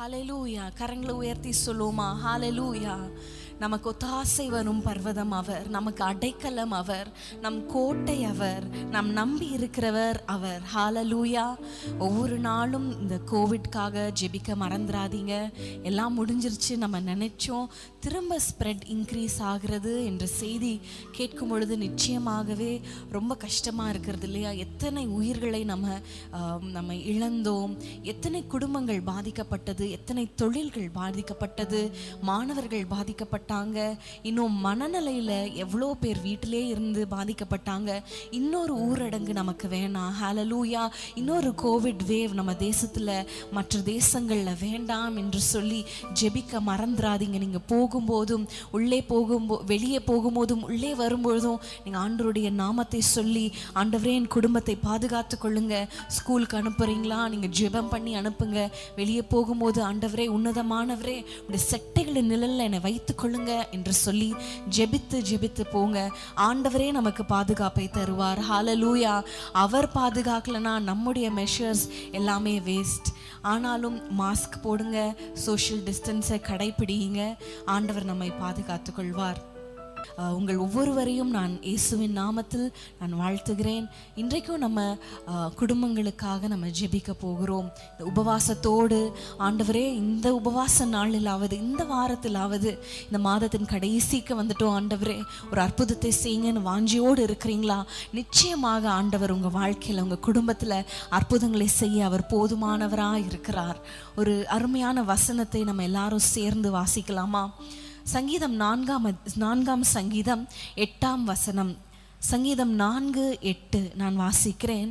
ஹalleluya கரங்களை உயர்த்தி சொல்லுவோமா? ஹalleluya நமக்கு ஒத்தாசை வரும் பர்வதம் அவர் நமக்கு அடைக்கலம் அவர் நம் கோட்டை அவர் நம் நம்பி இருக்கிறவர் அவர். ஹாலலூயா ஒவ்வொரு நாளும் இந்த கோவிட்காக ஜெபிக்க மறந்துடாதீங்க எல்லாம் முடிஞ்சிருச்சு நம்ம நினைச்சோம். திரும்ப ஸ்ப்ரெட் இன்க்ரீஸ் ஆகிறது என்ற செய்தி கேட்கும் பொழுது நிச்சயமாகவே ரொம்ப கஷ்டமாக இருக்கிறது இல்லையா? எத்தனை உயிர்களை நம்ம நம்ம இழந்தோம். எத்தனை குடும்பங்கள் பாதிக்கப்பட்டது எத்தனை தொழில்கள் பாதிக்கப்பட்டது மாணவர்கள் பாதிக்கப்பட்டாங்க. இன்னும் மனநிலையில் எவ்வளோ பேர் வீட்டிலே இருந்து பாதிக்கப்பட்டாங்க. இன்னொரு ஊரடங்கு நமக்கு வேணாம். ஹலலூயா இன்னொரு கோவிட் வேவ் நம்ம தேசத்தில் மற்ற தேசங்களில் வேண்டாம் என்று சொல்லி ஜெபிக்க மறந்துடாதீங்க நீங்கள் போகும்போதும் உள்ளே போகும்போ வெளியே போகும்போதும் உள்ளே வரும்பொழுதும் நீங்கள் ஆண்டவருடைய நாமத்தை சொல்லி ஆண்டவரே என் குடும்பத்தை பாதுகாத்து கொள்ளுங்க. ஸ்கூலுக்கு அனுப்புறீங்களா? நீங்கள் ஜெபம் பண்ணி அனுப்புங்க. வெளியே போகும்போது ஆண்டவரே உன்னதமானவரே உடைய செட்டைகளின் நிழலில் என்னை வைத்துக் கொள்ளுங்க என்று சொல்லி ஜெபித்து ஜெபித்து போங்க. ஆண்டவரே நமக்கு பாதுகாப்பை தருவார். ஹalleluya அவர் பாதுகாக்கலனா நம்முடைய மெஷர்ஸ் எல்லாமே வேஸ்ட் ஆனாலும் மாஸ்க் போடுங்க சோஷியல் டிஸ்டன்ஸை கடைபிடிங்க ஆண்டவர் நம்மை பாதுகாத்துக் கொள்வார். உங்கள் ஒவ்வொருவரையும் நான் இயேசுவின் நாமத்தில் நான் வாழ்த்துகிறேன். இன்றைக்கும் நம்ம குடும்பங்களுக்காக நம்ம ஜெபிக்க போகிறோம். இந்த உபவாசத்தோடு ஆண்டவரே இந்த உபவாச நாளிலாவது இந்த வாரத்திலாவது இந்த மாதத்தின் கடைசிக்கு வந்துட்டோம் ஆண்டவரே. ஒரு அற்புதத்தை செய்யுங்கன்னு வாஞ்சியோடு இருக்கிறீங்களா? நிச்சயமாக ஆண்டவர் உங்கள் வாழ்க்கையில் உங்கள் குடும்பத்தில் அற்புதங்களை செய்ய அவர் போதுமானவராக இருக்கிறார் ஒரு அருமையான வசனத்தை நம்ம எல்லாரும் சேர்ந்து வாசிக்கலாமா? சங்கீதம் நான்காம் நான்காம் சங்கீதம் எட்டாம் வசனம். சங்கீதம் நான்கு எட்டு நான் வாசிக்கிறேன்.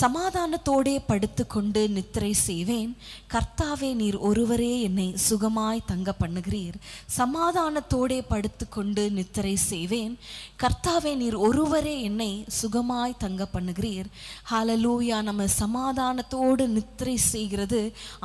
சமாதானத்தோடே படுத்துக்கொண்டு நித்திரை செய்வேன். கர்த்தாவே நீர் ஒருவரே என்னை சுகமாய் தங்க பண்ணுகிறீர். சமாதானத்தோடே படுத்துக்கொண்டு நித்திரை செய்வேன். கர்த்தாவே நீர் ஒருவரே என்னை சுகமாய் தங்க பண்ணுகிறீர். ஹாலலூயா நம்ம சமாதானத்தோடு நித்திரை செய்கிறது.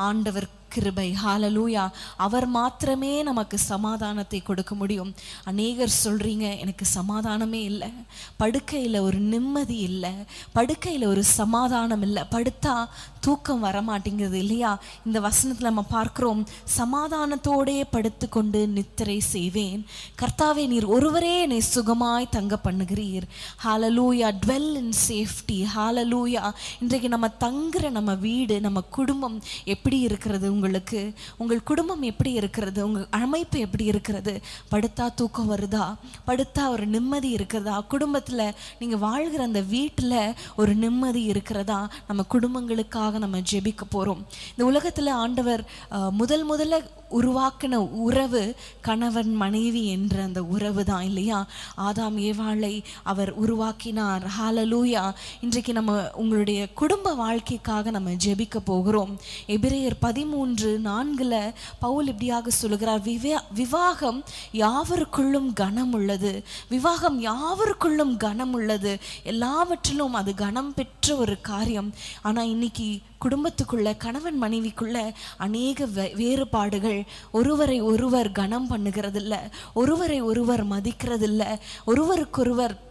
ஆண்டவர் கிருபை. ஹாலலூயா அவர் மாத்திரமே நமக்கு சமாதானத்தை கொடுக்க முடியும். அநேகர் சொல்றீங்க எனக்கு சமாதானமே இல்லை. படுக்கையில் ஒரு நிம்மதி இல்லை. படுக்கையில் ஒரு சமாதானம் இல்லை. படுத்தா தூக்கம் வரமாட்டேங்குது இல்லையா? இந்த வசனத்தில் நம்ம பார்க்குறோம். சமாதானத்தோடே படுத்துக்கொண்டு நித்திரை செய்வேன். கர்த்தாவே நீர் ஒருவரே என்னை சுகமாய் தங்க பண்ணுகிறீர். ஹாலலூயா டுவெல் இன் சேஃப்டி ஹாலலூயா இன்றைக்கு நம்ம தங்குற நம்ம வீடு நம்ம குடும்பம் எப்படி இருக்கிறது உங்களுக்கு? உங்கள் குடும்பம் எப்படி இருக்கிறது? உங்கள் அமைப்பு எப்படி இருக்கிறது? படுத்தா தூக்கம் வருதா? படுத்தா ஒரு நிம்மதி இருக்கிறதா? குடும்பத்தில் நீங்கள் வாழ்கிற அந்த வீட்டில் ஒரு நிம்மதி இருக்கிறதா? நம்ம குடும்பங்களுக்காக நம்ம ஜெபிக்க போகிறோம் இந்த உலகத்தில் ஆண்டவர் முதல் முதல்ல உருவாக்கின உறவு கணவன் மனைவி என்ற அந்த உறவு தான் இல்லையா? ஆதாம் ஏவாளை அவர் உருவாக்கினார். ஹாலலூயா இன்றைக்கு நம்ம உங்களுடைய குடும்ப வாழ்க்கைக்காக நம்ம ஜெபிக்க போகிறோம். எபிரேயர் பதிமூன்று நான்குல பவுல் இப்படியாக சொல்லுகிறார். விவா விவாகம் யாவருக்குள்ளும் கனம் உள்ளது விவாகம் யாவருக்குள்ளும் கனம் உள்ளது எல்லாவற்றிலும் அது கனம் பெற்ற ஒரு காரியம். ஆனா இன்னைக்கு குடும்பத்துக்குள்ள கணவன் மனைவிக்குள்ள அநேக வே- வேறுபாடுகள். ஒருவரை ஒருவர் கனம் பண்ணுகிறதில்ல ஒருவரை ஒருவர் மதிக்கிறதில்ல ஒருவருக்கொருவர்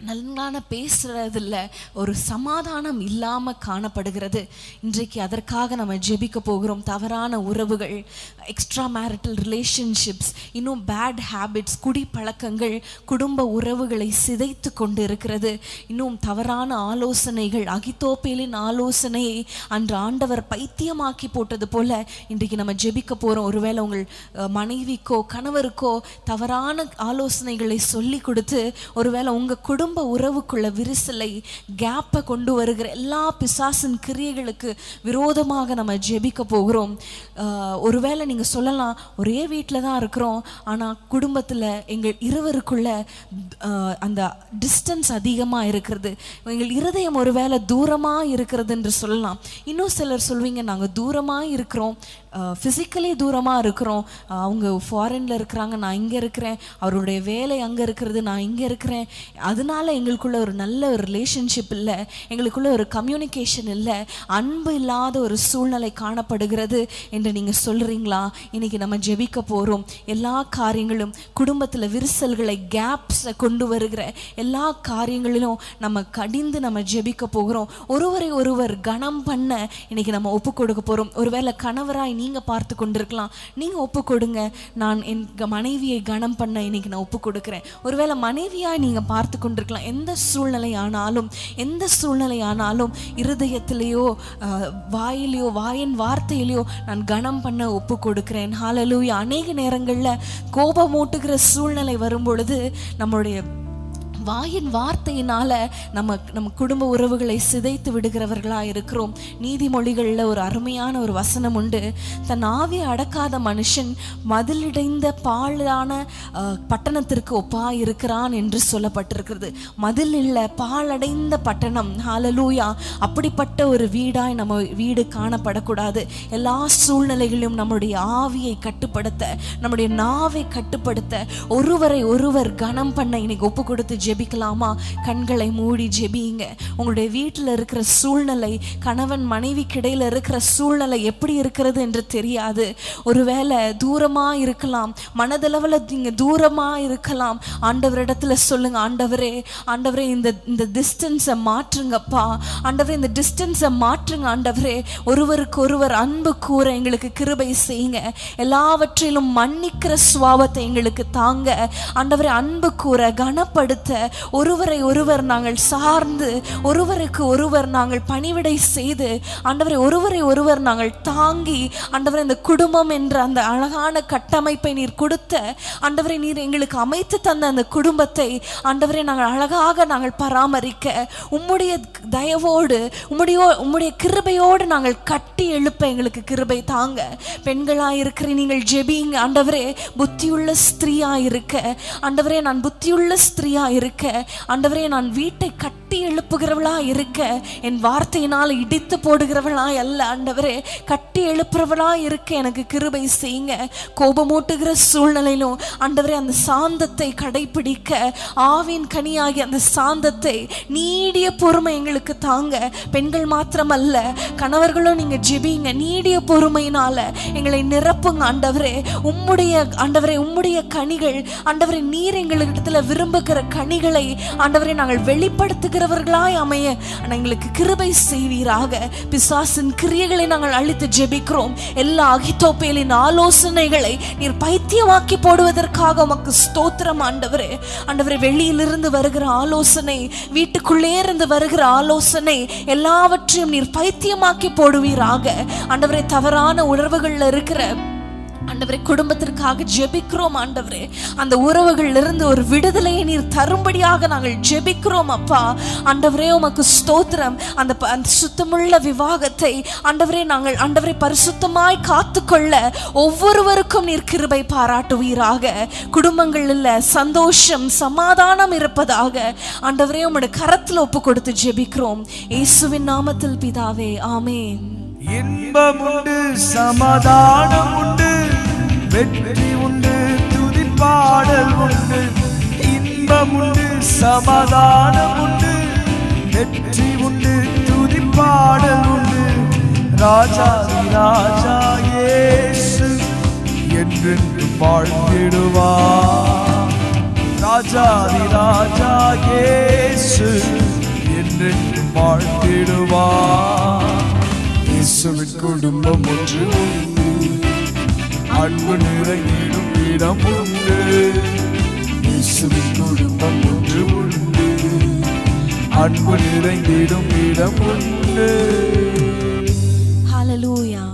நல்லான பேசுறதில்ல ஒரு சமாதானம் இல்லாமல் காணப்படுகிறது. இன்றைக்கு அதற்காக நம்ம ஜெபிக்க போகிறோம். தவறான உறவுகள் எக்ஸ்ட்ரா மேரிட்டல் ரிலேஷன்ஷிப்ஸ் இன்னும் பேட் ஹேபிட்ஸ் குடிப்பழக்கங்கள் குடும்ப உறவுகளை சிதைத்து கொண்டு இருக்கிறது இன்னும் தவறான ஆலோசனைகள் அகித்தோப்பேலின் ஆலோசனையை அன்று ஆண்டவர் பைத்தியமாக்கி போட்டது போல இன்றைக்கு நம்ம ஜெபிக்க போகிறோம் ஒருவேளை உங்கள் மனைவிக்கோ கணவருக்கோ தவறான ஆலோசனைகளை சொல்லி கொடுத்து ஒருவேளை உங்கள் குடும்ப உறவுக்குள்ள விரிசலை கேப்பை கொண்டு வருகிற எல்லா பிசாசின் கிரியைகளுக்கு விரோதமாக நம்ம ஜெபிக்க போகிறோம். ஒருவேளை நீங்கள் சொல்லலாம் ஒரே வீட்டில் தான் இருக்கிறோம் ஆனால் குடும்பத்தில் எங்கள் இருவருக்குள்ள அந்த டிஸ்டன்ஸ் அதிகமாக இருக்கிறது. எங்கள் இருதயம் ஒருவேளை தூரமாக இருக்கிறது என்று சொல்லலாம். இன்னும் சிலர் சொல்வீங்க நாங்கள் தூரமாக இருக்கிறோம் ஃபிசிக்கலி தூரமாக இருக்கிறோம். அவங்க ஃபாரினில் இருக்கிறாங்க நான் இங்கே இருக்கிறேன். அவருடைய வேலை அங்கே இருக்கிறது நான் இங்கே இருக்கிறேன். அதனால எங்களுக்குள்ள ஒரு நல்ல ஒரு ரிலேஷன்ஷிப் இல்லை. எங்களுக்குள்ள ஒரு கம்யூனிகேஷன் இல்லை. அன்பு இல்லாத ஒரு சூழ்நிலை காணப்படுகிறது என்று நீங்கள் சொல்கிறீங்களா இன்னைக்கு நம்ம ஜெபிக்க போகிறோம் எல்லா காரியங்களும் குடும்பத்தில் விரிசல்களை கேப்ஸை கொண்டு வருகிற எல்லா காரியங்களிலும் நம்ம கடிந்து நம்ம ஜெபிக்க போகிறோம். ஒருவரை ஒருவர் கனம் பண்ண இன்னைக்கு நம்ம ஒப்பு கொடுக்க போகிறோம் ஒருவேளை கணவராய் நீங்கள் பார்த்து கொண்டிருக்கலாம். நீங்கள் ஒப்பு கொடுங்க. நான் என் க- மனைவியை கனம் பண்ண இன்னைக்கு நான் ஒப்பு கொடுக்குறேன். ஒருவேளை மனைவியாக நீங்கள் பார்த்து கொண்டிருக்கலாம். எந்த சூழ்நிலை ஆனாலும் எந்த சூழ்நிலை ஆனாலும் இருதயத்திலேயோ வாயிலையோ வாயின் வார்த்தையிலையோ நான் கனம் பண்ண ஒப்பு கொடுக்குறேன். ஹாலலூயா அநேக நேரங்களில் கோபமூட்டுகிற சூழ்நிலை வரும் பொழுது நம்மளுடைய வாயின் வார்த்தையினால நம்ம நம்ம குடும்ப உறவுகளை சிதைத்து விடுகிறவர்களா இருக்கிறோம். நீதிமொழிகளில் ஒரு அருமையான ஒரு வசனம் உண்டு. தன் ஆவியை அடக்காத மனுஷன் மதிலிடைந்த பாழான பட்டணத்திற்கு ஒப்பா இருக்கிறான் என்று சொல்லப்பட்டிருக்கிறது. மதில் இல்லை பாழடைந்த பட்டணம். ஹாலலூயா அப்படிப்பட்ட ஒரு வீடாய் நம்ம வீடு காணப்படக்கூடாது. எல்லா சூழ்நிலைகளிலும் நம்முடைய ஆவியை கட்டுப்படுத்த நம்முடைய நாவை கட்டுப்படுத்த ஒருவரை ஒருவர் கனம் பண்ண இன்னைக்கு ஒப்பு கொடுத்து ஜெபிக்கலாமா? கண்களை மூடி ஜெபிங்க. உங்களுடைய வீட்டில் இருக்கிற சூழ்நிலை கணவன் மனைவிக்கு இடையில இருக்கிற சூழ்நிலை எப்படி இருக்கிறது என்று தெரியாது. ஒருவேளை தூரமா இருக்கலாம். மனதளவில் நீங்க தூரமா இருக்கலாம். ஆண்டவரிடத்துல சொல்லுங்க ஆண்டவரே ஆண்டவரே இந்த இந்த டிஸ்டன்ஸை மாற்றுங்கப்பா. ஆண்டவரே இந்த டிஸ்டன்ஸை மாற்றுங்க ஆண்டவரே. ஒருவருக்கு ஒருவர் அன்பு கூற எங்களுக்கு கிருபை செய்யுங்க. எல்லாவற்றிலும் மன்னிக்கிற சுவாபத்தை எங்களுக்கு தாங்க. ஆண்டவரே அன்பு கூற கனப்படுத்த. ஒருவரை ஒருவர் நாங்கள் சார்ந்து ஒருவருக்கு ஒருவர் நாங்கள் பணிவிடை செய்து ஆண்டவரை ஒருவரை ஒருவர் நாங்கள் தாங்கி ஆண்டவரை இந்த குடும்பம் என்ற அந்த அழகான கட்டமைப்பை நீர் கொடுத்த ஆண்டவரை நீர் எங்களுக்கு அமைத்து தந்த அந்த குடும்பத்தை ஆண்டவரை நாங்கள் அழகாக நாங்கள் பராமரிக்க உம்முடைய தயவோடு உம்முடைய உம்முடைய கிருபையோடு நாங்கள் கட்டி எழுப்ப எங்களுக்கு கிருபை தாங்க. பெண்களாக இருக்கிற நீங்கள் ஜெபிங்க ஆண்டவரே புத்தியுள்ள ஸ்திரீயா இருக்க ஆண்டவரே நான் புத்தியுள்ள ஸ்திரீயா இருக்க ஆண்டவரே நான் வீட்டை கட்டி எழுப்புகிறவளா இருக்க. என் வார்த்தையினால் இடித்து போடுகிறவளா அல்ல ஆண்டவரே. கட்டி எழுப்புறவளா இருக்க எனக்கு கிருபை செய்யுங்க. கோபமூட்டுகிற சூழ்நிலையிலும் ஆண்டவரே அந்த சாந்தத்தை கடைபிடிக்க. ஆவின் கனியாகி அந்த சாந்தத்தை நீடிய பொறுமை எங்களுக்கு தாங்க. பெண்கள் மாத்திரமல்ல கணவர்களும் நீங்க ஜெபிங்க. நீடிய பொறுமையினால எங்களை நிரப்புங்க ஆண்டவரே. உம்முடைய ஆண்டவரே உம்முடைய கனிகள் ஆண்டவரே நீர் எங்களிடத்துல விரும்புகிற கனிகள் ஆண்டவரே நாங்கள் வெளிப்படுத்துகிறவர்களாய் அமைய. எங்களுக்கு கிருபை செய்வீராக. பிசாசின் கிரியைகளை நாங்கள் அழித்து ஜெபிக்கிறோம். எல்லா அகித்தோப்பேலின் ஆலோசனைகளை நீர் பைத்தியமாக்கி போடுவதற்காக உமக்கு ஸ்தோத்திரம் ஆண்டவரே. ஆண்டவரே வெளியிலிருந்து வருகிற ஆலோசனை வீட்டுக்குள்ளே இருந்து வருகிற ஆலோசனை எல்லாவற்றையும் நீர் பைத்தியமாக்கி போடுவீராக. ஆண்டவரை தவறான உணர்வுகளில் இருக்கிற ஆண்டவரே குடும்பத்திற்காக ஜெபிக்கிறோம் ஆண்டவரே. அந்த உறவுகள்ல இருந்து ஒரு விடுதலையை நீர் தரும்படியாக நாங்கள் ஜெபிக்கிறோம் அப்பா. ஆண்டவரே உமக்கு ஸ்தோத்திரம். அந்த ப- அந்த சுத்தமுள்ள விவாகத்தை ஆண்டவரே நாங்கள் ஆண்டவரை பரிசுத்தமாய் காத்துக்கொள்ள ஒவ்வொருவருக்கும் நீர் கிருபை பாராட்டுவீராக. குடும்பங்களில் சந்தோஷம் சமாதானம் இருப்பதாக ஆண்டவரே உம்முடைய கரத்தில் ஒப்பு கொடுத்து ஜெபிக்கிறோம். இயேசுவின் நாமத்தில் பிதாவே ஆமே இன்பம் உண்டு சமாதானம் உண்டு வெற்றி உண்டு துதிப்பாடல் உண்டு இன்பம் உண்டு சமாதானம் உண்டு. வெற்றி உண்டு துதிப்பாடல் உண்டு. ராஜா ராஜா ஏசு என்றென்றும் வாழ்ந்திடுவார் ராஜாதி ராஜா ஏசு என்றென்றும் வாழ்ந்திடுவார் இயேசுவின் குடும்பம் ஒன்று. உண்டு அன்பு நிறைந்திடும் இடம் உண்டு. இயேசுவின் குடும்பம் ஒன்று உண்டு. அன்பு நிறைந்திடும் இடம் உண்டு. ஹalleluya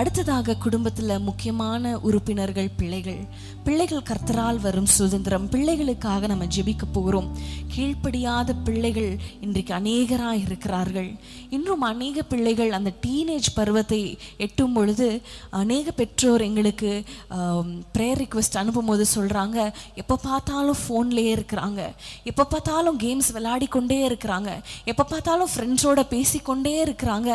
அடுத்ததாக குடும்பத்தில் முக்கியமான உறுப்பினர்கள் பிள்ளைகள். பிள்ளைகள் கர்த்தரால் வரும் சுதந்திரம். பிள்ளைகளுக்காக நம்ம ஜெபிக்க போகிறோம் கீழ்ப்படியாத பிள்ளைகள் இன்றைக்கு அநேகராக இருக்கிறார்கள். இன்றும் அநேக பிள்ளைகள் அந்த டீனேஜ் பருவத்தை எட்டும் பொழுது அநேக பெற்றோர் எங்களுக்கு ப்ரேயர் ரிக்வெஸ்ட் அனுப்பும்போது சொல்கிறாங்க எப்போ பார்த்தாலும் ஃபோன்லேயே இருக்கிறாங்க. எப்போ பார்த்தாலும் கேம்ஸ் விளையாடி கொண்டே இருக்கிறாங்க. எப்போ பார்த்தாலும் ஃப்ரெண்ட்ஸோட பேசிக்கொண்டே இருக்கிறாங்க.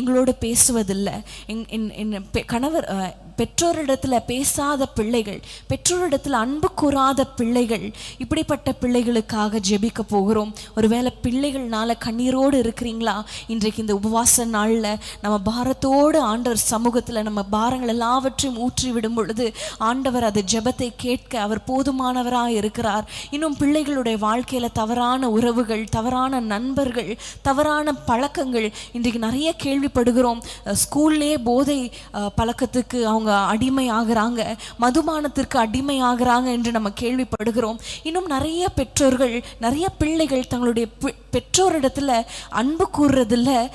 எங்களோட பேசுவதில்லை. எங் என் என் கணவர் பெற்றோரிடத்தில் பேசாத பிள்ளைகள் பெற்றோரிடத்தில் அன்பு கூறாத பிள்ளைகள் இப்படிப்பட்ட பிள்ளைகளுக்காக ஜெபிக்க போகிறோம். ஒருவேளை பிள்ளைகள்னால கண்ணீரோடு இருக்கிறீங்களா? இன்றைக்கு இந்த உபவாச நாளில் நம்ம பாரத்தோடு ஆண்டவர் சமூகத்தில் நம்ம பாரங்கள் எல்லாவற்றையும் ஊற்றி விடும் பொழுது ஆண்டவர் அது ஜெபத்தை கேட்க அவர் போதுமானவராக இருக்கிறார். இன்னும் பிள்ளைகளுடைய வாழ்க்கையில் தவறான உறவுகள் தவறான நண்பர்கள் தவறான பழக்கங்கள் இன்றைக்கு நிறைய கேள்விப்படுகிறோம். ஸ்கூல்லே போதை பழக்கத்துக்கு அவங்க அடிமை ஆகிறாங்க மதுபானத்திற்கு அடிமை ஆகுறாங்க என்று நம்ம கேள்விப்படுகிறோம். இன்னும் நிறைய பெற்றோர்கள் நிறைய பிள்ளைகள் தங்களுடைய பி- பெற்றோரிடத்துல அன்பு கூறுறதில்ல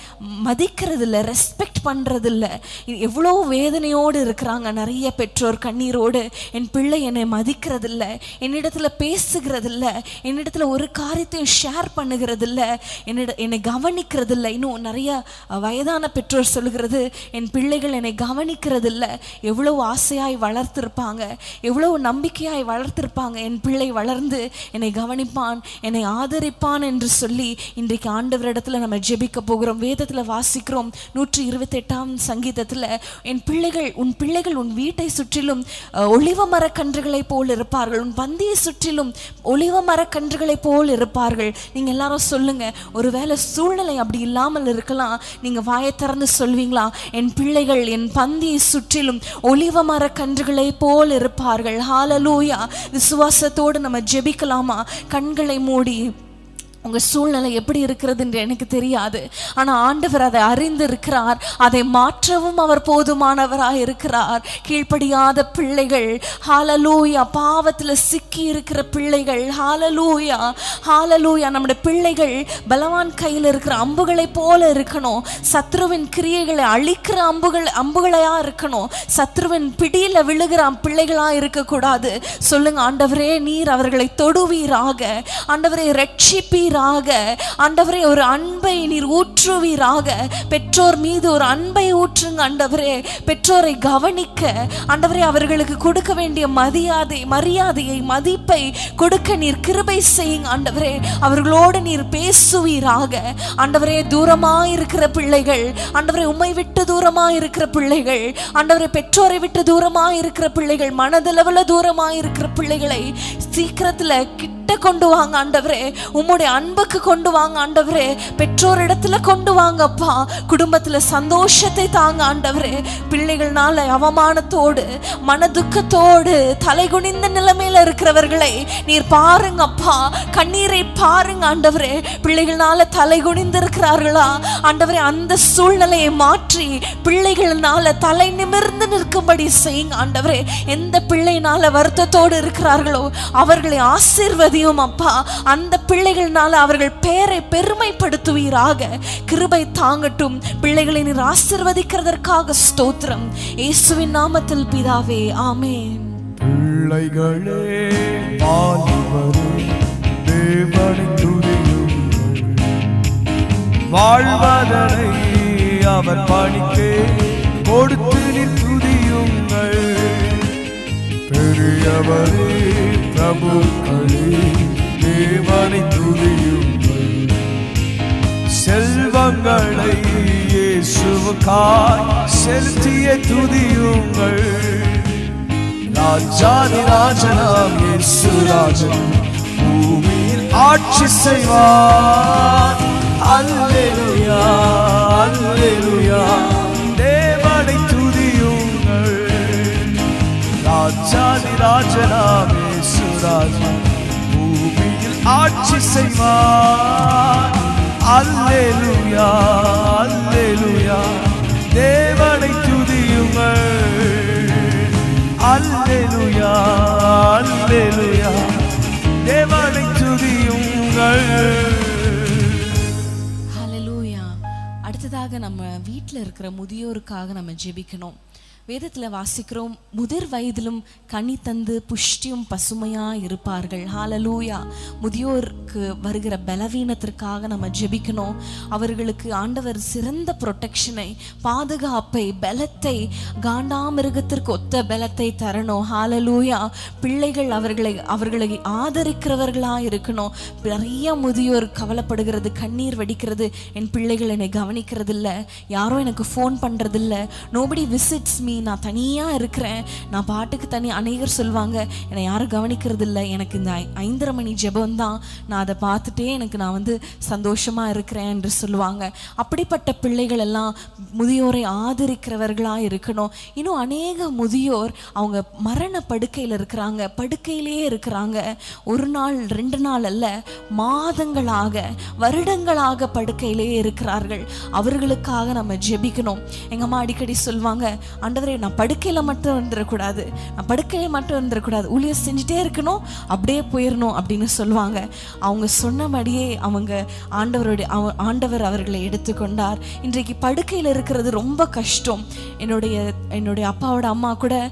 மதிக்கிறதில்ல ரெஸ்பெக்ட் பண்ணுறதில்ல எவ்வளோ வேதனையோடு இருக்கிறாங்க நிறைய பெற்றோர் கண்ணீரோடு. என் பிள்ளை என்னை மதிக்கிறதில்ல என்னிடத்துல பேசுகிறதில்ல என்னிடத்துல ஒரு காரியத்தையும் ஷேர் பண்ணுகிறதில்ல என்னிட என்னை கவனிக்கிறதில்ல. இன்னும் நிறைய வயதான பெற்றோர் சொல்லுகிறது என் பிள்ளைகள் என்னை என்னை கவனிக்கிறதில்ல. எவ்வளவு ஆசையாய் வளர்த்திருப்பாங்க. எவ்வளவு நம்பிக்கையாய் வளர்த்திருப்பாங்க. என் பிள்ளை வளர்ந்து என்னை கவனிப்பான் என்னை ஆதரிப்பான் என்று சொல்லி இன்றைக்கு ஆண்டவரிடத்துல நம்ம ஜெபிக்க போகிறோம். வேதத்துல வாசிக்கிறோம். நூற்றி இருபத்தெட்டாம் சங்கீதத்தில் சங்கீதத்துல என் பிள்ளைகள் உன் பிள்ளைகள் உன் வீட்டை சுற்றிலும் ஒளிவ ஒலிவ மரக்கன்றுகளைப் போல் இருப்பார்கள். உன் பந்தியை சுற்றிலும் ஒளிவ மரக்கன்றுகளைப் போல் இருப்பார்கள். நீங்க எல்லாரும் சொல்லுங்க. ஒருவேளை சூழ்நிலை அப்படி இல்லாமல் இருக்கலாம். நீங்க வாயை திறந்து சொல்வீங்களா? என் பிள்ளைகள் என் பந்தியை சுற்றிலும் ஒளிவ மர கன்றுகளை போல் இருப்பார்கள். ஹாலலூயா விசுவாசத்தோடு நம்ம ஜெபிக்கலாமா? கண்களை மூடி. உங்க சூழ்நிலை எப்படி இருக்கிறது என்று எனக்கு தெரியாது. ஆனா ஆண்டவர் அதை அறிந்து இருக்கிறார் அதை மாற்றவும் அவர் போதுமானவராய் இருக்கிறார். கீழ்ப்படியாத பிள்ளைகள் ஹாலலூயா பாவத்துல சிக்கி இருக்கிற பிள்ளைகள் ஹாலலூயா ஹாலலூயா நம்முடைய பிள்ளைகள் பலவான் கையில் இருக்கிற அம்புகளை போல இருக்கணும். சத்ருவின் கிரியைகளை அழிக்கிற அம்புகள் அம்புகளையா இருக்கணும். சத்ருவின் பிடியில விழுகிற பிள்ளைகளா இருக்கக்கூடாது. சொல்லுங்க ஆண்டவரே நீர் அவர்களை தொடுவீராக. ஆண்டவரே ஊற்றுவீராக ஆண்டவரே ஒரு அன்பை நீர் ஊற்றுவீராக. பெற்றோர் மீது ஒரு அன்பை ஊற்றுங்க ஆண்டவரே. பெற்றோரை கவனிக்க ஆண்டவரே அவர்களுக்கு கொடுக்க வேண்டிய மரியாதை மரியாதையை மதிப்பை கொடுக்க நீர் கிருபை செய்யுங்க ஆண்டவரே. அவர்களோடு நீர் பேசுவீராக. ஆண்டவரே தூரமாக இருக்கிற பிள்ளைகள் ஆண்டவரே உம்மை விட்டு தூரமாக இருக்கிற பிள்ளைகள் ஆண்டவரே பெற்றோரை விட்டு தூரமாக இருக்கிற பிள்ளைகள் மனதளவில் தூரமாக இருக்கிற பிள்ளைகளை சீக்கிரத்தில் கிட்ட கொண்டு வாங்க ஆண்டவரே. உம்முடைய அன்புக்கு கொண்டு வாங்க ஆண்டவரே. பெற்றோரிடத்துல கொண்டு வாங்கப்பா. குடும்பத்துல சந்தோஷத்தை தாங்க ஆண்டவரே. பிள்ளைகள்னால அவமானத்தோடு மன துக்கத்தோடு தலை குனிந்த நிலைமையில இருக்கிறவர்களை நீர் பாருங்கப்பா. கண்ணீரை பாருங்க ஆண்டவரே. பிள்ளைகள்னால தலை குனிந்து இருக்கிறார்களா ஆண்டவரே அந்த சூழ்நிலையை மாற்றி பிள்ளைகள்னால தலை நிமிர்ந்து நிற்கும்படி செய்யுங்க ஆண்டவரே. எந்த பிள்ளைனால வருத்தத்தோடு இருக்கிறார்களோ அவர்களை ஆசீர்வதி ஆசீர்வதியும் அப்பா. அந்த பிள்ளைகள்னால அவர்கள் பேரை பெருமைப்படுத்துவீராக. கிருபை தாங்கட்டும். பிள்ளைகளை நீர் ஆசிர்வதிக்கிறதற்காக ஸ்தோத்திரம். இயேசுவின் நாமத்தில் பிதாவே ஆமேன். பிள்ளைகளே வாழ்வதனை அவர் பணிக்கே கொடுத்து நிற்குதியுங்கள் பெரியவரே பிரபுக்களே தேவனை துதியுங்கள். செல்வங்களை இயேசுவுக்காய் செலுத்திய துதியுங்கள். ராஜாதி ராஜனாம் இயேசு ராஜன் பூமியில் ஆட்சி செய்வார். அல்லேலூயா அல்லேலூயா தேவனை துதியுங்கள். ராஜாதி ராஜனாம் ராஜா பூமியில் ஆட்சி செய்வார். அல்லேலுயா அல்லேலுயா. தேவனை துதியுங்கள். அல்லேலுயா அல்லேலுயா. தேவனை துதியுங்கள். அடுத்ததாக நம்ம வீட்டில் இருக்கிற முதியோருக்காக நம்ம ஜெபிக்கணும். வேதத்தில் வாசிக்கிறோம் முதிர் வயதிலும் கனி தந்து புஷ்டியும் பசுமையா இருப்பார்கள். ஹாலலூயா முதியோருக்கு வருகிற பலவீனத்திற்காக நம்ம ஜெபிக்கணும். அவர்களுக்கு ஆண்டவர் சிறந்த ப்ரொட்டெக்ஷனை பாதுகாப்பை பலத்தை காண்டாமிருகத்திற்கு ஒத்த பலத்தை தரணும். ஹாலலூயா பிள்ளைகள் அவர்களை அவர்களை ஆதரிக்கிறவர்களா இருக்கணும். நிறைய முதியோர் கவலைப்படுகிறது கண்ணீர் வடிக்கிறது. என் பிள்ளைகள் என்னை கவனிக்கிறதில்ல. யாரும் எனக்கு ஃபோன் பண்ணுறதில்ல நோபடி விசிட்ஸ் மீ நான் தனியா இருக்கிறேன். நான் பாட்டுக்கு தனி அநேகர் சொல்லுவாங்க என்னை யாரும் கவனிக்கிறது இல்ல எனக்கு இந்த ஐந்தரை மணி ஜெபம் தான் நான் அதை பார்த்துட்டே எனக்கு நான் வந்து சந்தோஷமா இருக்கிறேன் என்று சொல்லுவாங்க. அப்படிப்பட்ட பிள்ளைகள் எல்லாம் முதியோரை ஆதரிக்கிறவர்களா இருக்கணும். இன்னும் அநேக முதியோர் அவங்க மரண படுக்கையில் இருக்கிறாங்க. படுக்கையிலேயே இருக்கிறாங்க. ஒரு நாள் ரெண்டு நாள் அல்ல மாதங்களாக வருடங்களாக படுக்கையிலேயே இருக்கிறார்கள். அவர்களுக்காக நம்ம ஜெபிக்கணும். எங்கள் அம்மா அடிக்கடி சொல்லுவாங்க அண்டர் மாதிரி நான் படுக்கையில் மட்டும் இருந்துடக்கூடாது நான் படுக்கையில் மட்டும் இருந்துடக்கூடாது ஊழியர் செஞ்சுட்டே இருக்கணும் அப்படியே போயிடணும் அப்படின்னு சொல்லுவாங்க. அவங்க சொன்னபடியே அவங்க ஆண்டவருடைய அவ- ஆண்டவர் அவர்களை எடுத்துக்கொண்டார். இன்றைக்கு படுக்கையில் இருக்கிறது ரொம்ப கஷ்டம். என்னுடைய என்னுடைய அப்பாவோட அம்மா கூட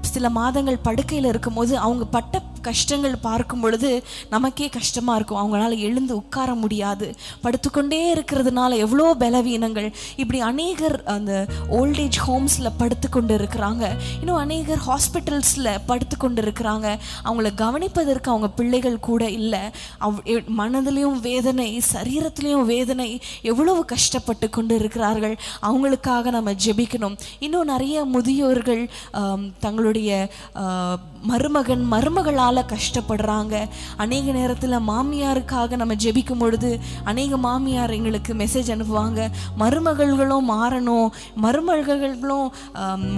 சில மாதங்கள் படுக்கையில் இருக்கும்போது அவங்க பட்ட கஷ்டங்கள் பார்க்கும் பொழுது நமக்கே கஷ்டமாக இருக்கும். அவங்களால எழுந்து உட்கார முடியாது. படுத்துக்கொண்டே இருக்கிறதுனால எவ்வளோ பலவீனங்கள். இப்படி அநேகர் அந்த ஓல்டேஜ் ஹோம்ஸில் படுத்துக்கொண்டு இருக்கிறாங்க. இன்னும் அநேகர் ஹாஸ்பிட்டல்ஸில் படுத்துக்கொண்டு இருக்கிறாங்க. அவங்கள கவனிப்பதற்கு அவங்க பிள்ளைகள் கூட இல்லை. அவ் மனதிலையும் வேதனை சரீரத்திலையும் வேதனை எவ்வளவு கஷ்டப்பட்டு கொண்டு இருக்கிறார்கள். அவங்களுக்காக நம்ம ஜெபிக்கணும். இன்னும் நிறைய முதியோர்கள் தங்களுடைய மருமகன் மருமகளால் கஷ்டப்படுறாங்க. அநேக நேரத்தில் மாமியாருக்காக நம்ம ஜெபிக்கும் பொழுது அநேக மாமியார் எங்களுக்கு மெசேஜ் அனுப்புவாங்க. மருமகள்களும் மாறணும். மருமகள்களும்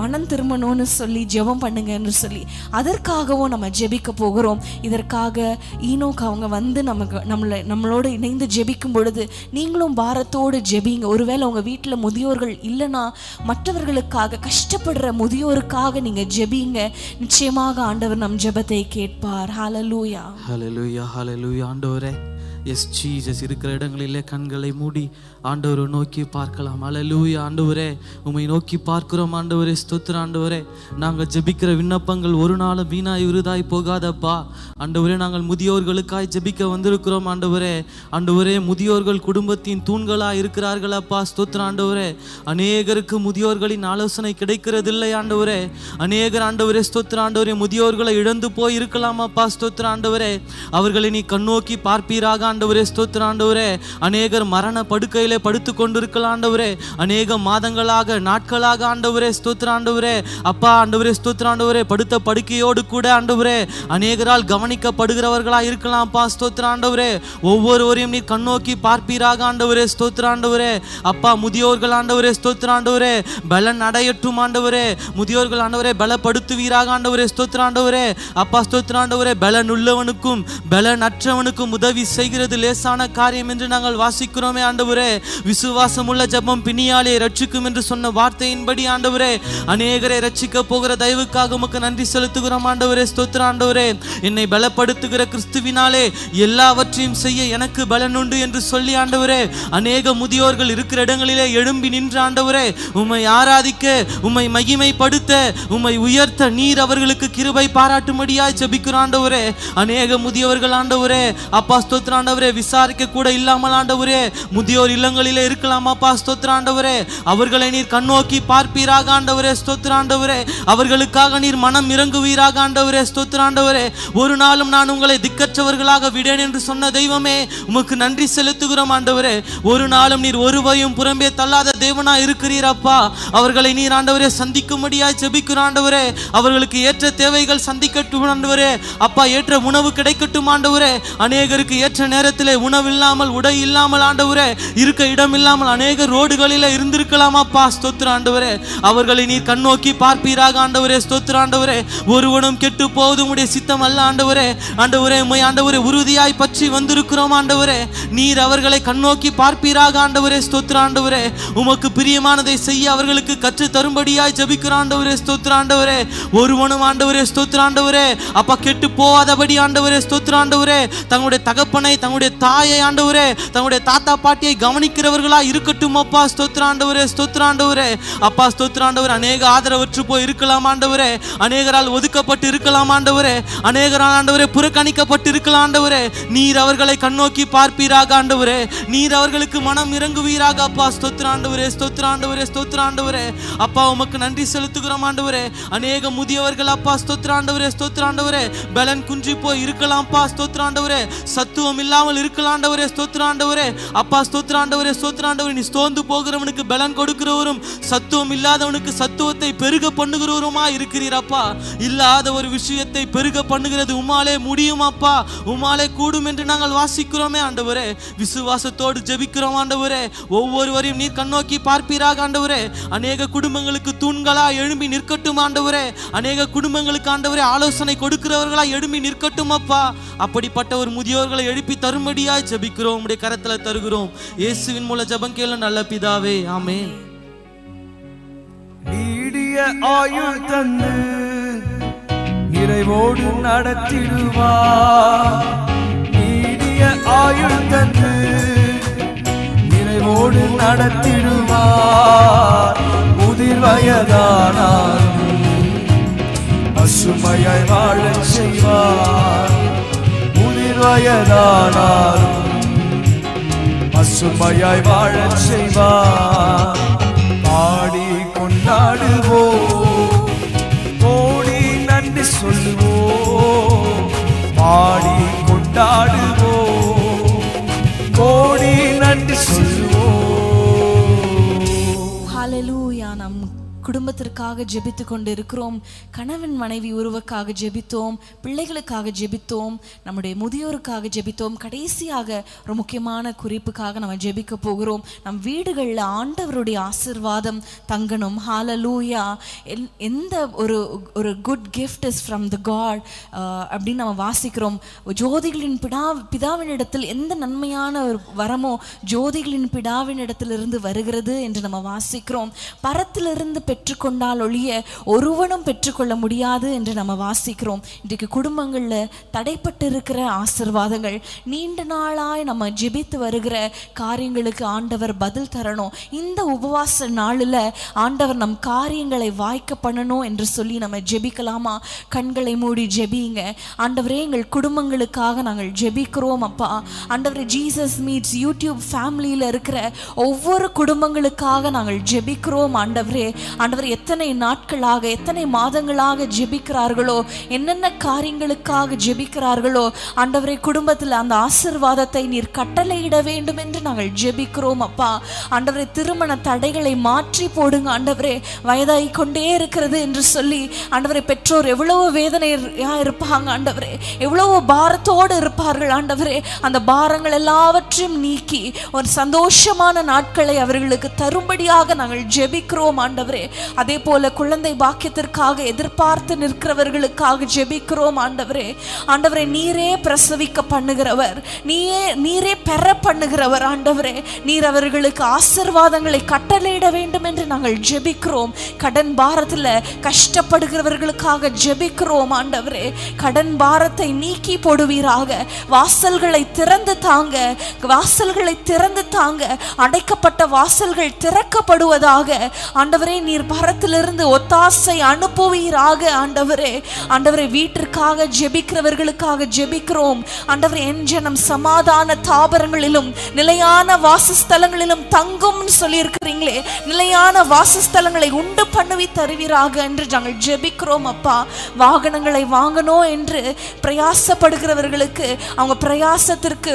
மனம் திரும்பணும்னு சொல்லி ஜெபம் பண்ணுங்கன்னு சொல்லி அதற்காகவும் நம்ம ஜெபிக்க போகிறோம். இதற்காக ஈனோக்கு அவங்க வந்து நமக்கு நம்மளை நம்மளோட இணைந்து ஜெபிக்கும் பொழுது நீங்களும் பாரத்தோடு ஜெபிங்க. ஒருவேளை உங்கள் வீட்டில் முதியோர்கள் இல்லைன்னா மற்றவர்களுக்காக கஷ்டப்படுற முதியோருக்காக நீங்கள் ஜெபிங்க. நிச்சயமாக ஆண்டவர் நம் ஜெபத்தை கேட்பார். ஹalleluya ஹalleluya ஹalleluya ஆண்டவரே. எஸ் ஜீசஸ் இருக்கிற இடங்களிலே கண்களை மூடி ஆண்டவரை நோக்கி பார்க்கலாம். ஹalleluya ஆண்டவரே உம்மை நோக்கி பார்க்கிறோம். ஆண்டவரே ஸ்தோத்திர ஆண்டவரே நாங்கள் ஜெபிக்கிற விண்ணப்பங்கள் ஒரு நாளும் வீணாய் விருதாய் போகாதப்பா. ஆண்டவரே நாங்கள் முதியோர்களுக்காய் ஜெபிக்க வந்திருக்கிறோம். ஆண்டவரே ஆண்டவரே முதியோர்கள் குடும்பத்தின் தூண்களாக இருக்கிறார்களப்பா. ஸ்தோத்திர ஆண்டவரே அநேகருக்கு முதியோர்களின் ஆலோசனை கிடைக்கிறதில்லை. ஆண்டவரே அநேகர் ஆண்டவரே ஸ்தோத்திர ஆண்டவரே முதியோர்களை இழந்து போய் இருக்கலாமாப்பா ஸ்தோத்திர ஆண்டவரே அவர்களை நீ கண்ணோக்கி பார்ப்பீராக. ஆண்டவரே ஸ்தோத்திர ஆண்டவரே அநேகர் மரண படுக்கையில் படுத்து கொண்டிருக்கலாம் ஆண்டவரே. அநேக மாதங்களாக நாட்களாக ஆண்டவரே ஸ்தோத்திர ஆண்டவரே. அப்பா ஆண்டவரே ஸ்தோத்திர ஆண்டவரே. படுத்த படுக்கையோடு கூட ஆண்டவரே. அநேகரால் கவனிக்கப்படுகிறவர்களா இருக்கலாம் அப்பா ஸ்தோத்திர ஆண்டவரே. ஒவ்வொருவரையும் நீ கண்ணோக்கி பார்ப்பீராக ஆண்டவரே ஸ்தோத்திர ஆண்டவரே. அப்பா முதியோர்கள் ஆண்டவரே ஸ்தோத்திர ஆண்டவரே. பலன் அடையட்டும் ஆண்டவரே. முதியோர்கள் ஆண்டவரே பலப்படுத்துவீராக ஆண்டவரே ஸ்தோத்திர ஆண்டவரே. அப்பா ஸ்தோத்திர ஆண்டவரே பலன் உள்ளவனுக்கும் பலன் அற்றவனுக்கும் உதவி செய்கிறது. லேசான காரியம் என்று நாங்கள் வாசிக்கிறோமே ஆண்டவரே. விசுவாசம் உள்ள ஜெபம் பிணியாலே ரட்சிக்கும் என்று சொன்ன வார்த்தையின்படி ஆண்டவரே அநேகரை ரட்சிக்க போகிற தயவுக்காக உமக்கு நன்றி செலுத்துகிறோம். ஆண்டவரே ஸ்தோத்திர ஆண்டவரே என்னை பலப்படுத்துகிற கிறிஸ்துவினாலே எல்லாவற்றையும் செய்ய எனக்கு பலனுண்டு என்று சொல்லி ஆண்டவரே அநேக முதியோர்கள் இருக்கிற இடங்களிலே எழும்பி நின்ற ஆண்டவரே உம்மை ஆராதிக்க உம்மை மகிமைப்படுத்த உம்மை உயர்த்த நீர் அவர்களுக்கு கிருபை பாராட்டும்படியாய் ஜபிக்கிற ஆண்டவரே. அநேக முதியவர்கள் ஆண்டவரே அப்பா ஸ்தோத்திர ஆண்டவரே விசாரிக்க கூட இல்லாமல் ஆண்டவரே முதியோர் இல்லங்க இருக்கலாம் அப்பா? ஸ்தோத்திர ஆண்டவரே அவர்களை நீர் கண்ணோக்கி பார்ப்பீராக ஆண்டவரே. ஸ்தோத்திர ஆண்டவரே அவர்களுக்காக நீர் மனம் இறங்குவீராக ஆண்டவரே. ஸ்தோத்திர ஆண்டவரே ஒரு நாளும் நான் உங்களை திக்கற்றவர்களாக விடேன் என்று சொன்ன தெய்வமே உமக்கு நன்றி செலுத்துகிறோம் ஆண்டவரே. ஒரு நாளும் நீர் ஒருவையும் புறம்பே தள்ளாத தேவனா இருக்கிறீர் அப்பா. அவர்களை நீர் ஆண்டவரே சந்திக்கும்படியாய் ஜெபிக்கிற ஆண்டவரே. அவர்களுக்கு ஏற்ற தேவைகள் சந்திக்கட்டும் ஆண்டவரே. அப்பா ஏற்ற உணவு கிடைக்கட்டும் ஆண்டவரே. அநேகருக்கு ஏற்ற நேரத்திலே உணவு இல்லாமல் உடை இல்லாமல் ஆண்டவரே. இருக்க இடம் இல்லாமல் அநேக ரோடுகளில் இருந்திருக்கலாம் அப்பா ஸ்தோத்திர ஆண்டவரே. அவர்களை நீர் கண்ணோக்கி பார்ப்பீராக ஆண்டவரே ஸ்தோத்திர ஆண்டவரே. ஒருவனும் கெட்டு போவது உடைய சித்தம் அல்ல ஆண்டவரே. ஆண்டவரே உம்மை ஆண்டவரே உறுதியாய் பற்றி வந்திருக்கிறோம் ஆண்டவரே. நீர் அவர்களை கண்ணோக்கி பார்ப்பீராக ஆண்டவரே ஸ்தோத்திர ஆண்டவரே. உமக்கு பிரியமானதை செய்ய அவர்களுக்கு கற்று தரும்படியாய் ஜபிக்கிற ஆண்டவரே ஸ்தோத்திர ஆண்டவரே. ஒருவனும் ஆண்டவரே ஸ்தோத்திர ஆண்டவரே. அப்பா கெட்டு போகாதபடி ஆண்டவரே ஸ்தோத்திர ஆண்டவரே. தங்களுடைய தகப்பனை தங்களுடைய தாயை ஆண்டவரே தங்களுடைய தாத்தா பாட்டியை கவனிக்கிறவர்களா இருக்கட்டும் அப்பா ஸ்தோத்திர ஆண்டவரே ஸ்தோத்திர ஆண்டவரே. அப்பா ஸ்தோத்திர அநேக ஆதரவற்று போய் இருக்கலாம் ஆண்டவரே. அநேகரால் ஒதுக்கப்பட்டு இருக்கலாம் ஆண்டவரே. அநேகரால் ஆண்டவரே புறக்கணிக்கப்பட்டு இருக்கலாம் ஆண்டவரே நீர் அவர்களை கண்ணோக்கி பார்ப்பீராக ஆண்டவரே. நீர் அவர்களுக்கு மனம் இறங்குவீராக அப்பா. ஸ்தோத்திர ஆண்டவரே ஸ்தோத்திர ஆண்டவரே ஸ்தோத்திர ஆண்டவரே அப்பா உமக்கு நன்றி செலுத்துகிறோம் ஆண்டவரே. அநேக முதியவர்கள் அப்பா. ஸ்தோத்திர ஆண்டவரே ஸ்தோத்திர ஆண்டவரே பலன் குன்றி போய் இருக்கலாம்ப்பா ஸ்தோத்திர ஆண்டவரே சத்துவம் இல்லாமல் இருக்கலாம் ஆண்டவரே ஸ்தோத்திர ஆண்டவரே அப்பா ஸ்தோத்திர ஆண்டவரே ஸ்தோத்திர ஆண்டவரே நீ ஸ்தோந்து போகிறவனுக்கு பலன் கொடுக்கிறவரும் சத்துவம் இல்லாதவனுக்கு சத்துவத்தை பெருக பண்ணுகிறவருமா இருக்கிறீர் அப்பா. இல்லாத ஒரு விஷயத்தை பெருக பண்ணுகிறது உமாலே முடியும் அப்பா உமாலே கூடும் என்று நாங்கள் வாசிக்கிறோமே ஆண்டவரே. விசுவாசத்தோடு ஜெபிக்கிறோம் ஆண்டவரே. ஒவ்வொருவரையும் நீர் கண்ணோக்கி பார்ப்பீராக ஆண்டவரே. அநேக குடும்பங்களுக்கு தூண்களா எழும்பி நிற்கட்டும் ஆண்டவரே. அநேக குடும்பங்களுக்கு ஆண்டவரே ஆலோசனை கொடுக்கிறவர்களா எழும்பி நிற்கட்டும் அப்பா. அப்படிப்பட்ட ஒரு முதியோர்களை எழுப்பி தரும்படியாய் ஜெபிக்கிறோம் உடைய கரத்தில் தருகிறோம். இயேசுவின் மூல ஜபம் கேளு நல்ல பிதாவே. ஆமே நீடிய ஆயுள் தந்து நிறைவோடு நடத்திடுவார் நீடிய ஆயுள் தந்து நிறைவோடு நடத்திடுவார் முதிர் வயதானார் பசுமையாய் வாழச் செய்வார் முதிர் வயதானார் பசுமையாய் வாழச் செய்வார் பாடி கொண்டாடுவோம். சொல்லுவோம். பாடி கொண்டாடுவோம். கோடி நன்றி சொல்லுவோம். ஹalleluya. நம் குடும்பத்திற்காக ஜெபித்து கொண்டு இருக்கிறோம் கணவன் மனைவி உருவக்காக ஜெபித்தோம். பிள்ளைகளுக்காக ஜெபித்தோம். நம்முடைய முதியோருக்காக ஜெபித்தோம். கடைசியாக ஒரு முக்கியமான குறிப்புக்காக நம்ம ஜெபிக்க போகிறோம். நம் வீடுகளில் ஆண்டவருடைய ஆசிர்வாதம் தங்கணும். ஹalleluya எல்- எந்த ஒரு ஒரு good gift is from the God அப்படின்னு நம்ம வாசிக்கிறோம். ஜோதிகளின் பிடா பிதாவினிடத்தில் எந்த நன்மையான ஒரு வரமோ ஜோதிகளின் பிடாவினிடத்திலிருந்து வருகிறது என்று நம்ம வாசிக்கிறோம். பரத்திலிருந்து கொண்டால் ஒழிய ஒருவனும் பெற்றுக்கொள்ள முடியாது என்று நம்ம வாசிக்கிறோம். இன்றைக்கு குடும்பங்களில் தடைப்பட்டு இருக்கிற ஆசிர்வாதங்கள் நீண்ட நாளாய் நம்ம ஜெபித்து வருகிற காரியங்களுக்கு ஆண்டவர் பதில் தரணும். இந்த உபவாச நாளில் ஆண்டவர் நம் காரியங்களை வாய்க்க பண்ணணும் என்று சொல்லி நம்ம ஜெபிக்கலாமா? கண்களை மூடி ஜெபிங்க. ஆண்டவரே எங்கள் குடும்பங்களுக்காக நாங்கள் ஜெபிக்கிறோம் அப்பா. ஆண்டவரே ஜீசஸ் மீட்ஸ் யூடியூப் ஃபேமிலியில் இருக்கிற ஒவ்வொரு குடும்பங்களுக்காக நாங்கள் ஜெபிக்கிறோம் ஆண்டவரே. ஆண்டவர் எத்தனை நாட்களாக எத்தனை மாதங்களாக ஜெபிக்கிறார்களோ என்னென்ன காரியங்களுக்காக ஜெபிக்கிறார்களோ அண்டவரை குடும்பத்தில் அந்த ஆசிர்வாதத்தை நீர் கட்டளையிட வேண்டும் என்று நாங்கள் ஜெபிக்கிறோம் அப்பா. அண்டவரை திருமண தடைகளை மாற்றி போடுங்க ஆண்டவரே. வயதாகி கொண்டே இருக்கிறது என்று சொல்லி அண்டவரை பெற்றோர் எவ்வளவு வேதனையா இருப்பாங்க ஆண்டவரே. எவ்வளவு பாரத்தோடு இருப்பார்கள் ஆண்டவரே. அந்த பாரங்கள் எல்லாவற்றையும் நீக்கி ஒரு சந்தோஷமான நாட்களை அவர்களுக்கு தரும்படியாக நாங்கள் ஜெபிக்கிறோம் ஆண்டவரே. அதே போல குழந்தை பாக்கியத்திற்காக எதிர்பார்த்து நிற்கிறவர்களுக்காக ஜெபிக்கிறோம் ஆண்டவரே. ஆண்டவரே நீரே பிரசவிக்க பண்ணுகிறவர். நீயே நீரே பெற பண்ணுகிறவர் ஆண்டவரே. நீர் அவர்களுக்கு ஆசிர்வாதங்களை கட்டளையிட வேண்டும் என்று நாங்கள் ஜெபிக்கிறோம். கடன் பாரத்தில் கஷ்டப்படுகிறவர்களுக்காக ஜெபிக்கிறோம் ஆண்டவரே. கடன் பாரத்தை நீக்கி போடுவீராக. வாசல்களை திறந்து தாங்க வாசல்களை திறந்து தாங்க. அடைக்கப்பட்ட வாசல்கள் திறக்கப்படுவதாக. ஆண்டவரே நீர் பரத்திலிருந்து ஒத்தாசை அனுப்புவீராக ஆண்டவரே. ஆண்டவரே வீட்டிற்காக ஜெபிக்கிறவர்களுக்காக ஜெபிக்கிறோம். ஆண்டவரே என் ஜனம் சமாதான தாபரங்களிலும் நிலையான வாசஸ்தலங்களிலும் தங்கும்னு சொல்லியிருக்கிறீங்களே. நிலையான வாசஸ்தலங்களை உண்டு பண்ணுவி தருவீராக என்று நாங்கள் ஜெபிக்கிறோம் அப்பா. வாகனங்களை வாங்கணும் என்று பிரயாசப்படுகிறவர்களுக்கு அவங்க பிரயாசத்திற்கு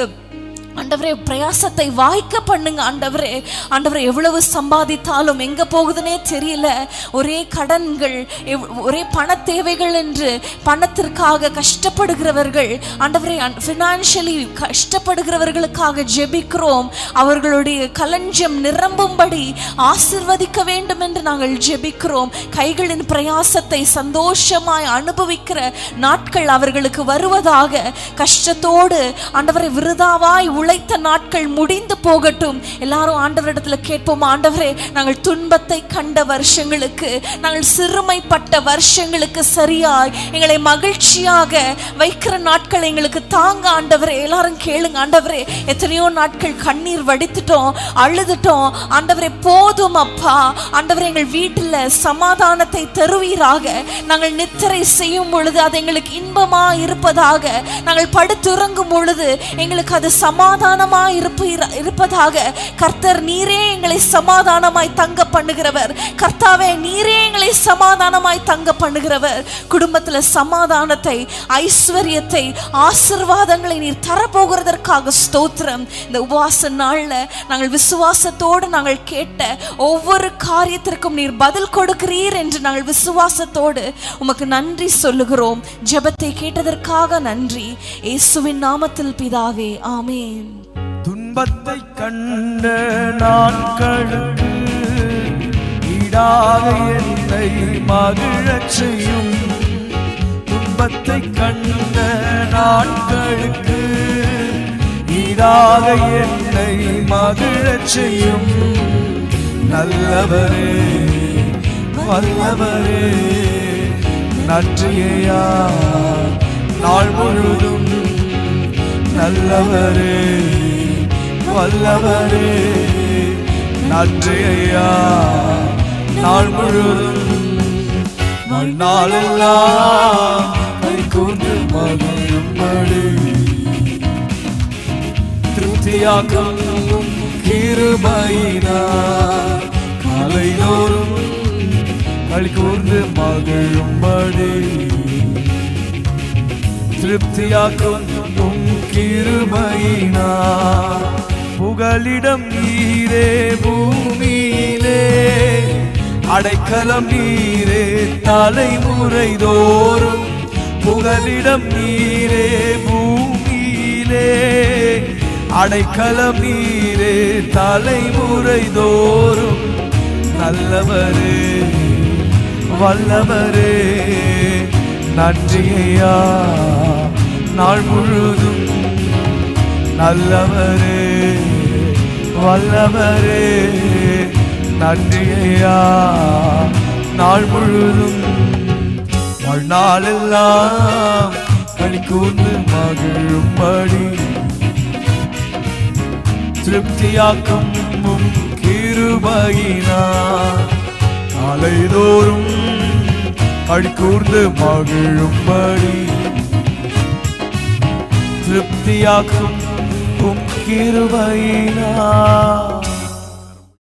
ஆண்டவரே பிரயாசத்தை வாய்க்க பண்ணுங்க ஆண்டவரே. ஆண்டவரே எவ்வளவு சம்பாதித்தாலும் எங்க போகுதுன்னே தெரியல. ஒரே கடன்கள் எவ்- ஒரே பண தேவைகள் என்று பணத்திற்காக கஷ்டப்படுகிறவர்கள் ஆண்டவரே ஃபினான்ஷியலி கஷ்டப்படுகிறவர்களுக்காக ஜெபிக்கிறோம். அவர்களுடைய களஞ்சியம் நிரம்பும்படி ஆசிர்வதிக்க வேண்டும் என்று நாங்கள் ஜெபிக்கிறோம். கைகளின் பிரயாசத்தை சந்தோஷமாய் அனுபவிக்கிற நாட்கள் அவர்களுக்கு வருவதாக கஷ்டத்தோடு ஆண்டவரை விருதாவாய் உழைத்த நாட்கள் முடிந்து போகட்டும். எல்லாரும் ஆண்டவரிடத்துல கேட்போம் ஆண்டவரே நாங்கள் துன்பத்தை கண்ட வருஷங்களுக்கு நாங்கள் சிறுமைப்பட்ட வருஷங்களுக்கு சரியாய் எங்களை மகிழ்ச்சியாக வைக்கிற நாட்கள் எங்களுக்கு தாங்க ஆண்டவரே. எல்லாரும் கேளுங்க ஆண்டவரே எத்தனையோ நாட்கள் கண்ணீர் வடித்துட்டோம் அழுதுட்டோம். ஆண்டவரே போதும் அப்பா. ஆண்டவரே எங்கள் வீட்டில் சமாதானத்தை தருவீராக. நாங்கள் நித்திரை செய்யும் பொழுது அது எங்களுக்கு இன்பமா இருப்பதாக நாங்கள் படுத்துறங்கும் பொழுது எங்களுக்கு அது சமா சமாதானமா இருப்பீர இருப்பதாக கர்த்தர் நீரே எங்களை சமாதானமாய் தங்க பண்ணுகிறவர். கர்த்தாவே நீரே எங்களை சமாதானமாய் தங்க பண்ணுகிறவர். குடும்பத்துல சமாதானத்தை ஐஸ்வர்யத்தை ஆசிர்வாதங்களை நீர் தரப்போகிறதற்காக ஸ்தோத்திரம். இந்த உபவாச நாள்ல நாங்கள் விசுவாசத்தோடு நாங்கள் கேட்ட ஒவ்வொரு காரியத்திற்கும் நீர் பதில் கொடுக்கிறீர் என்று நாங்கள் விசுவாசத்தோடு உமக்கு நன்றி சொல்லுகிறோம். ஜெபத்தை கேட்டதற்காக நன்றி. இயேசுவின் நாமத்தில் பிதாவே ஆமேன். துன்பத்தை கண்ட நாட்களுக்கு ஈடாக என்னை மகிழச் செய்யும். துன்பத்தை கண்ட நாட்களுக்கு ஈடாக என்னை மகிழச் செய்யும். நல்லவரே வல்லவரே நன்றியா நாள் முழுதும் நல்லவரே. வல்லவரே நன்றி ஐயா நாள் முழுவதும் மண்ணாலெல்லாம் கை கூர்ந்து மகிழும்படி. திருப்தியாக்கும் கிருபையினா காலைதோறும் களி கூர்ந்து மகிழும்படி. திருப்தியாக்கும் உம் கிருபையினா புகலிடம் நீரே பூமியிலே. அடைக்கலம் நீரே தலைமுறை தோறும். புகலிடம் நீரே பூமியிலே. அடைக்கலம் நீரே தலைமுறை தோறும். நல்லவரே வல்லவரே. நன்றியா நாள் முழுதும். நல்லவரே. வல்லவரே நன்றியா நாள் முழுதும் வாழ்நாளெல்லாம் களி கூர்ந்து மகிழும்படி. திருப்தியாக்கும் உம் காலைதோறும் அடிக்கூர்ந்து மகிழும்படி. திருப்தியாக்கும் கிருபையினா